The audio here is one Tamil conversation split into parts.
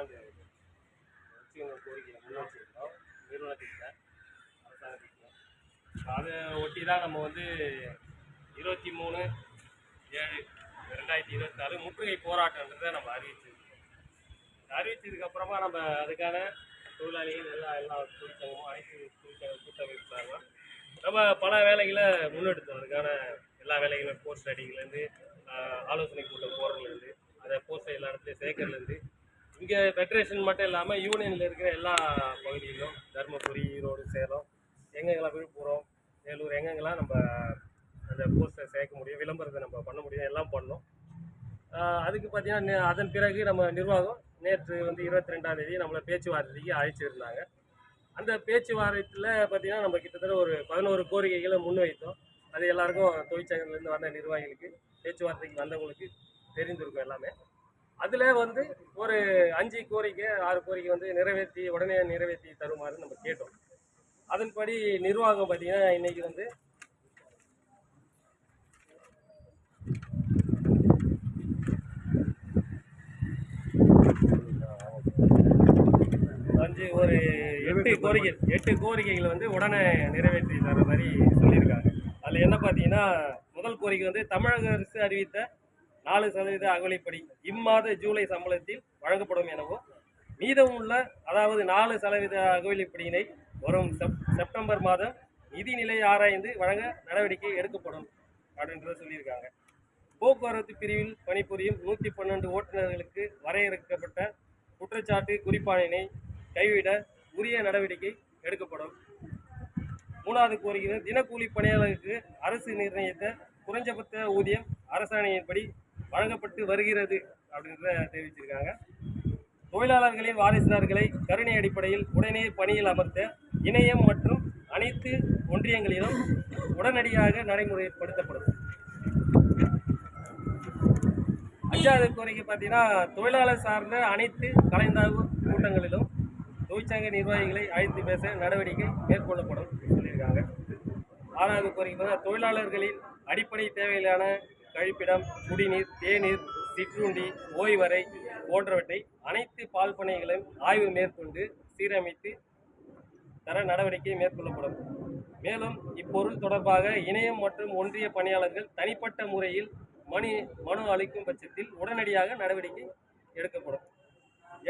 அந்த முன் வச்சுருக்கோம். நிறுவனத்திட்ட அரசாங்கத்திட்ட. அதை ஒட்டி தான் நம்ம வந்து இருபத்தி மூணு ஏழு ரெண்டாயிரத்தி இருபத்தி நாலு முற்றுகை போராட்டன்றதை நம்ம அறிவிச்சிருக்கோம். அறிவிச்சதுக்கு அப்புறமா நம்ம அதுக்கான தொழிலாளிகள் எல்லா எல்லா தொழிற்சங்கமும் அனைத்து தொழிற்சங்க கூட்டமைப்பாளர்களும் நம்ம பல வேலைகளை முன்னெடுத்தோம். அதுக்கான எல்லா வேலைகளும் போஸ்ட் அடிங்கலேருந்து ஆலோசனை கூட்டம் போடுறதுலேருந்து அதை போஸ்ட் எல்லா இடத்துலையும் சேர்க்கறதுலேருந்து இங்கே ஃபெட்ரேஷன் மட்டும் இல்லாமல் யூனியனில் இருக்கிற எல்லா பகுதியிலும் தருமபுரி ஈரோடு சேலம் எங்கெங்கெல்லாம் விழுப்புரம் வேலூர் எங்கெங்கெல்லாம் நம்ம அந்த போஸ்டர் சேர்க்க முடியும் விளம்பரத்தை நம்ம பண்ண முடியும் எல்லாம் பண்ணோம். அதுக்கு பார்த்தீங்கன்னா நே- அதன் பிறகு நம்ம நிர்வாகம் நேற்று வந்து இருபத்தி ரெண்டாம் தேதி நம்மளை பேச்சுவார்த்தைக்கு அழைச்சிருந்தாங்க அந்த பேச்சுவார்த்தையில் பார்த்தீங்கன்னா நம்ம கிட்டத்தட்ட ஒரு பதினோரு கோரிக்கைகளை முன்வைத்தோம். அது எல்லாருக்கும் தொழிற்சங்கத்துலேருந்து வந்த நிர்வாகிகளுக்கு பேச்சுவார்த்தைக்கு வந்தவங்களுக்கு தெரிந்திருக்கும் எல்லாமே. அதில் வந்து ஒரு அஞ்சு கோரிக்கை ஆறு கோரிக்கை வந்து நிறைவேற்றி உடனே நிறைவேற்றி தருமாறு நம்ம கேட்டோம். அதன்படி நிர்வாகம் பார்த்தீங்கன்னா இன்னைக்கு வந்து அஞ்சு ஒரு எட்டு கோரிக்கை எட்டு கோரிக்கைகள் வந்து உடனே நிறைவேற்றி தர மாதிரி சொல்லியிருக்காங்க. அதில் என்ன பார்த்தீங்கன்னா முதல் கோரிக்கை வந்து தமிழக அரசு அறிவித்த நாலு சதவீத அகவிலைப்படி இம்மாத ஜூலை சம்பளத்தில் வழங்கப்படும் எனவும் மீதமுள்ள அதாவது நாலு சதவீத அகவிலைப்படியினை வரும் செப் செப்டம்பர் மாதம் நிதிநிலை ஆராய்ந்து வழங்க நடவடிக்கை எடுக்கப்படும் அப்படின்றத சொல்லியிருக்காங்க. போக்குவரத்து பிரிவில் பணிபுரியும் நூற்றி பன்னெண்டு ஓட்டுநர்களுக்கு வரையறுக்கப்பட்ட குற்றச்சாட்டு குறிப்பாணினை கைவிட உரிய நடவடிக்கை எடுக்கப்படும். மூணாவது கோரிக்கை தினக்கூலி பணியாளருக்கு அரசு நிர்ணயித்த குறைஞ்சபட்ச ஊதியம் அரசாணையின்படி வழங்கப்பட்டு வருகிறது அப்படின்றத தெரிவிச்சிருக்காங்க. தொழிலாளர்களின் வாரிசுதாரர்களை கருணை அடிப்படையில் உடனே பணியில் அமர்த்த இணையம் மற்றும் அனைத்து ஒன்றியங்களிலும் உடனடியாக நடைமுறைப்படுத்தப்படும். அஞ்சாவது கோரிக்கை பார்த்தீங்கன்னா தொழிலாளர் சார்ந்த அனைத்து கலைந்தாய்வு கூட்டங்களிலும் தொழிற்சங்க நிர்வாகிகளை அழைத்து பேச நடவடிக்கை மேற்கொள்ளப்படும் சொல்லியிருக்காங்க. ஆறாவது கோரிக்கை பார்த்தா தொழிலாளர்களின் அடிப்படை தேவையிலான கழிப்பிடம் குடிநீர் தேநீர் சிற்றுண்டி ஓய்வறை போன்றவற்றை அனைத்து பால் பண்ணைகளையும் ஆய்வு மேற்கொண்டு சீரமைத்து தர நடவடிக்கை மேற்கொள்ளப்படும். மேலும் இப்பொருள் தொடர்பாக இணையம் மற்றும் ஒன்றிய பணியாளர்கள் தனிப்பட்ட முறையில் மனு மனு அளிக்கும் பட்சத்தில் உடனடியாக நடவடிக்கை எடுக்கப்படும்.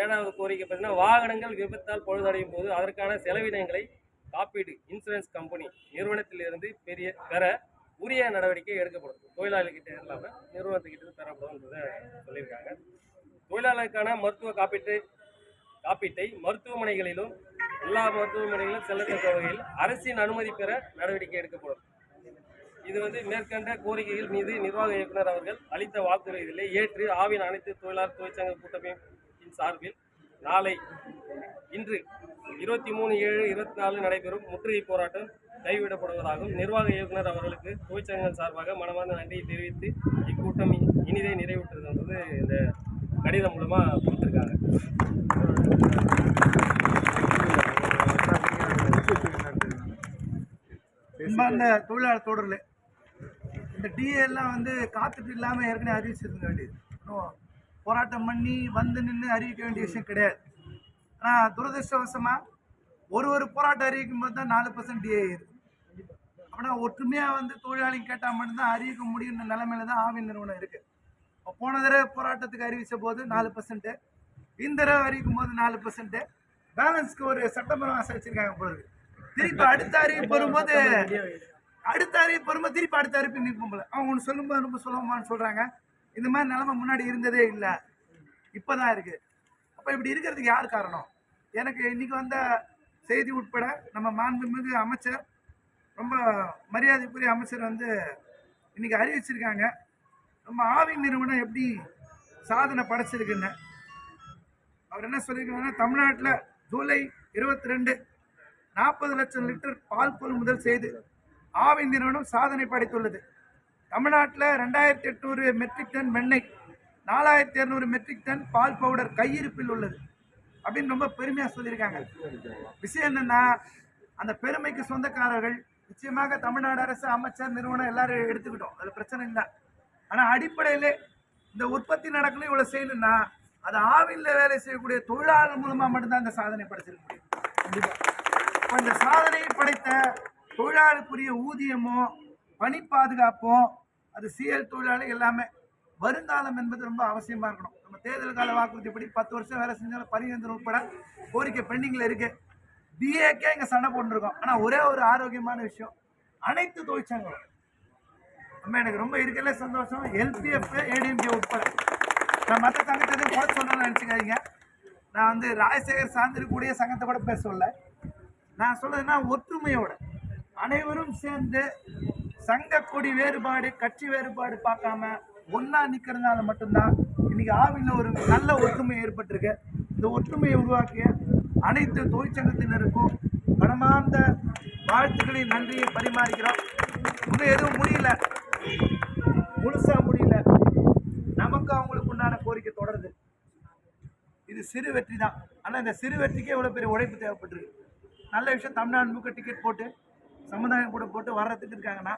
ஏழாவது கோரிக்கை பார்த்தீங்கன்னா வாகனங்கள் விபத்தால் பழுதடையும் போது அதற்கான செலவினங்களை காப்பீடு இன்சூரன்ஸ் கம்பெனி நிறுவனத்திலிருந்து பெரிய பெற உரிய நடவடிக்கை எடுக்கப்படும் தொழிலாளிகிட்ட இல்லாமல் நிறுவனத்துக்கிட்ட இருந்து பெறப்படும்ன்றதை சொல்லியிருக்காங்க. தொழிலாளருக்கான மருத்துவ காப்பீட்டு காப்பீட்டை மருத்துவமனைகளிலும் எல்லா மருத்துவமனைகளிலும் செல்லத்தக்க வகையில் அரசின் அனுமதி பெற நடவடிக்கை எடுக்கப்படும். இது வந்து மேற்கண்ட கோரிக்கைகள் மீது நிர்வாக இயக்குனர் அவர்கள் அளித்த வாக்குறுதிகளை ஏற்று ஆவின் அனைத்து தொழிலாளர் தொழிற்சங்க கூட்டமைப்பின் சார்பில் நாளை இன்று இருபத்தி மூணு ஏழு இருபத்தி நாலு நடைபெறும் முற்றுகை போராட்டம். கைவிடப்படுவதாகவும் நிர்வாக இயக்குனர் அவர்களுக்கு தொழிற்சங்கங்கள் சார்பாக மனமார்ந்த நன்றியை தெரிவித்து இக்கூட்டம் இ- இனிதே நிறைவுற்றது இந்த கடிதம் மூலமாக கொடுத்துருக்காங்க. இந்த தொழிலாளர் தொடரில். இந்த டிஏ எல்லாம் வந்து காத்துட்டு இல்லாமல் ஏற்கனவே அறிவிச்சிருக்க வேண்டியது. இன்னும் போராட்டம் பண்ணி வந்து நின்று அறிவிக்க வேண்டிய விஷயம் கிடையாது. ஆனால் துரதிருஷ்டவசமாக ஒரு ஒரு போராட்டம் அறிவிக்கும் போது தான் நாலு பர்சன்ட் டிஏ இருக்கு ஆனால் ஒற்றுமையாக வந்து தொழிலாளிங்க கேட்டால் மட்டும்தான் அறிவிக்க முடியும்ன்ற நிலைமையில தான் ஆவின் நிறுவனம் இருக்குது போன தடவை போராட்டத்துக்கு அறிவித்த போது நாலு பர்சன்ட்டு இந்த தடவை அறிவிக்கும் போது நாலு பர்சன்ட்டு பேலன்ஸ்க்கு ஒரு சட்டமன்ற ஆசை வச்சிருக்காங்க பொழுது திருப்பி அடுத்த அறிவிப்பு வரும்போது அடுத்த அறிவிப்பு வரும்போது திருப்பி அடுத்த அறிவிப்பு நிற்கும் போல. அவங்க ஒன்று சொல்லும்போது ரொம்ப சுலபமானு சொல்கிறாங்க இந்த மாதிரி நிலைமை முன்னாடி இருந்ததே இல்லை. இப்போ தான் இருக்குது அப்போ இப்படி இருக்கிறதுக்கு யார் காரணம்? எனக்கு இன்னைக்கு வந்த செய்தி உட்பட நம்ம மாண்புமிகு அமைச்சர் ரொம்ப மரியாதைக்குரிய அமைச்சர் வந்து இன்றைக்கி அறிவிச்சிருக்காங்க. நம்ம ஆவின் நிறுவனம் எப்படி சாதனை படைச்சிருக்குன்னு. அவர் என்ன சொல்லியிருக்காங்கன்னா தமிழ்நாட்டில் ஜூலை இருபத்தி ரெண்டு நாற்பது லட்சம் லிட்டர் பால் கொள்முதல் செய்து ஆவின் நிறுவனம் சாதனை படைத்துள்ளது. தமிழ்நாட்டில் ரெண்டாயிரத்தி எட்நூறு மெட்ரிக் டன் வெண்ணெய் நாலாயிரத்தி இரநூறு மெட்ரிக் டன் பால் பவுடர் கையிருப்பில் உள்ளது அப்படின்னு ரொம்ப பெருமையாக சொல்லியிருக்காங்க. விஷயம் என்னென்னா அந்த பெருமைக்கு சொந்தக்காரர்கள் நிச்சயமாக தமிழ்நாடு அரசு அமைச்சர் நிறுவனம் எல்லாரும் எடுத்துக்கிட்டோம். அது பிரச்சனை இல்லை. ஆனால் அடிப்படையிலே இந்த உற்பத்தி நடக்கணும் இவ்வளோ செய்யணும்னா அது ஆவியில் வேலை செய்யக்கூடிய தொழிலாளர் மூலமாக மட்டும்தான் இந்த சாதனை படைச்சிருக்க முடியும். கண்டிப்பா. இந்த சாதனையை படைத்த தொழிலாளருக்குரிய ஊதியமோ பணி பாதுகாப்போ அது சிஎல் தொழிலாளி எல்லாமே வருங்காலம் என்பது ரொம்ப அவசியமாக இருக்கணும். நம்ம தேர்தல் கால வாக்குறுதிப்படி பத்து வருஷம் வேலை செஞ்சாலும் பரிந்துரை உட்பட கோரிக்கை பெண்டிங்கில் இருக்குது டிஏக்கே இங்கே சண்டை போட்டுருக்கோம். ஆனால் ஒரே ஒரு ஆரோக்கியமான விஷயம் அனைத்து தொழிற்சங்கங்களும். நம்ம எனக்கு ரொம்ப இருக்கல சந்தோஷம். எல்பிஎஃப் ஏடிஎம்கே உட்பட. நான் மற்ற சங்கத்தை எதுவும் குறை நினச்சிக்காதீங்க. நான் வந்து ராஜசேகர் சார்ந்திருக்கக்கூடிய சங்கத்தை கூட பேச சொல்ல. நான் சொல்றதுன்னா ஒற்றுமையோட. அனைவரும் சேர்ந்து சங்க கொடி வேறுபாடு கட்சி வேறுபாடு பார்க்காம ஒன்றா நிற்கிறதுனால மட்டும்தான் இன்னைக்கு ஆவியில் ஒரு நல்ல ஒற்றுமை ஏற்பட்டிருக்கு. இந்த ஒற்றுமையை உருவாக்கிய அனைத்து தொழிற்சங்கத்தினருக்கும் மனமார்ந்த வாழ்த்துக்களின் நன்றியை பரிமாறிக்கிறோம். இன்னும் எதுவும் முடியல. முழுசா முடியல. நமக்கு அவங்களுக்கு உண்டான கோரிக்கை தொடருது. இது சிறு வெற்றி தான். ஆனால் இந்த சிறு வெற்றிக்கே இவ்வளோ பெரிய உழைப்பு தேவைப்பட்டிருக்கு. நல்ல விஷயம் தமிழ்நாடு முழுக்க டிக்கெட் போட்டு சமுதாயம் கூட போட்டு வர்றதுக்கு இருக்காங்கன்னா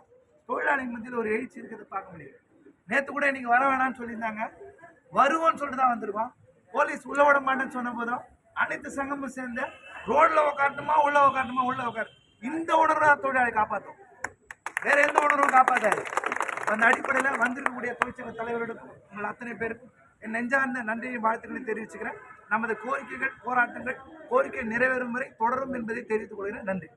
தொழிலாளி மத்தியில் ஒரு எழுச்சி இருக்கிறத பார்க்க முடியும். நேற்று கூட இன்றைக்கி வர வேணாம்னு சொல்லியிருந்தாங்க. வருவோம்னு சொல்லிட்டு தான் வந்திருக்கோம். போலீஸ் உள்ள விட மாட்டேன்னு சொன்ன போதும் அனைத்து சங்கமும் சேர்ந்து ரோட்ல உட்காட்டுமா உள்ள உட்காட்டுமா உள்ள உட்காரு இந்த உணர்வை தான் தொழிலாளி காப்பாற்றும் வேற எந்த உணர்வும் காப்பாற்றாது அந்த அடிப்படையில் வந்திருக்கக்கூடிய தொழிற்சங்க தலைவர்களுக்கும் உங்கள் அத்தனை பேருக்கும் என் நெஞ்சார்ந்த நன்றியை வாழ்த்துக்களை தெரிவிச்சுக்கிறேன். நமது கோரிக்கைகள் போராட்டங்கள் கோரிக்கை நிறைவேறும் வரை தொடரும் என்பதை தெரிவித்துக் கொள்கிறேன். நன்றி.